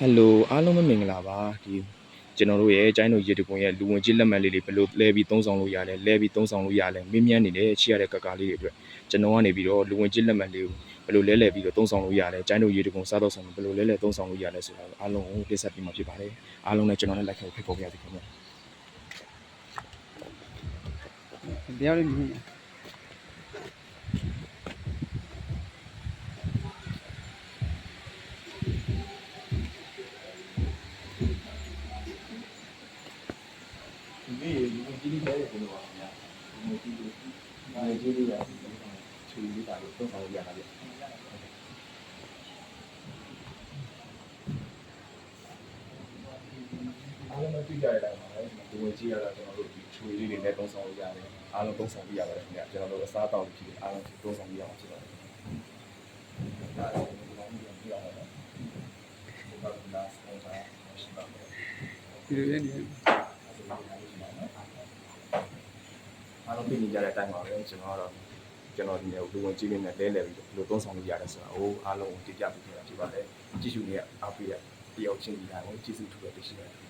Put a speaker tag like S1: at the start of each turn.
S1: ဟယ်လိုအားလုံးပဲမင်္ဂလာပါဒီကျွန်တော်တို့ရဲ့ကျိုင်းတို့ရေတကွန်ရဲ့လူဝင်ကြီးလက်မှတ်လေးတွေဘယ်လိုလဲပြီးသုံးဆောင်လို့ရလဲလဲပြီးသုံးဆောင်လို့ရလဲမင်းမြန်းနေတယ်ချီရတဲ့ကကာလေးတွေအတွက်ကျွန်တော်ကနေပြီးတော့လူဝင်ကြီးလက်မှတ်လေးကိုဘယ်လိုလဲလဲပြီးတော့သုံးဆောင်လို့ရလဲကျိုင်းတို့ရေတကွန်စားတော့ဆောင်ဘယ်လိုလဲလဲသုံးဆောင်လို့ရလဲဆိုတာအားလုံးကိုတင်ဆက်ပေးမှာဖြစ်ပါတယ်အားလုံးနဲ့ကျွန်တော်နဲ့လိုက်ခဲ့ဖိတ်ခေါ်ပြရစီခင်ဗျာ
S2: တရားလေးမြင်
S1: ဒီနေ့လူဝင်ကြီးလေးလဲဘယ်လိုပါခင်ဗျာလူဝင်ကြီးလေးလူဝင်ကြီးလေးရချူလေးပါလို့သုံးဆောင်လို့ရတာဗျအားလုံးမသိကြတဲ့အတိုင်းပါပဲဒီဝင်ကြည့်ရတာကျွန်တော်တို့ဒီချွေလေးတွေနဲ့သုံးဆောင်လို့ရတယ်အားလုံးသုံးဆောင်ပြရပါတယ်ခင်ဗျာကျွန်တော်တို့အစားအသောက်ဖြစ်အားလုံးသုံးဆောင်ပြရမှာဖြစ်ပါတယ်ဒါတော့ဒီလိုမျိုးပြရအောင်နော်ဘုရားကလာစပေါ်တာရှိပါမယ်
S2: ဒီလိုလေးနေ
S1: အားလုံးသိနေကြတဲ့အတိုင်းပါပဲကျွန်တော်ကတော့ကျွန်တော်ဒီနေ့လူဝင်ကြည့်လေးနဲ့လဲလဲပြီးဘယ်လိုသုံးဆောင်လို့ရတယ်ဆိုတာဟိုအားလုံးကိုတင်ပြပေးခဲ့တာဖြစ်ပါတယ်ကြည့်ရှုနေရအားပေးရတယောက်ချင်းဒီတိုင်းကိုကျေးဇူးထူးပဲရှိပါတယ်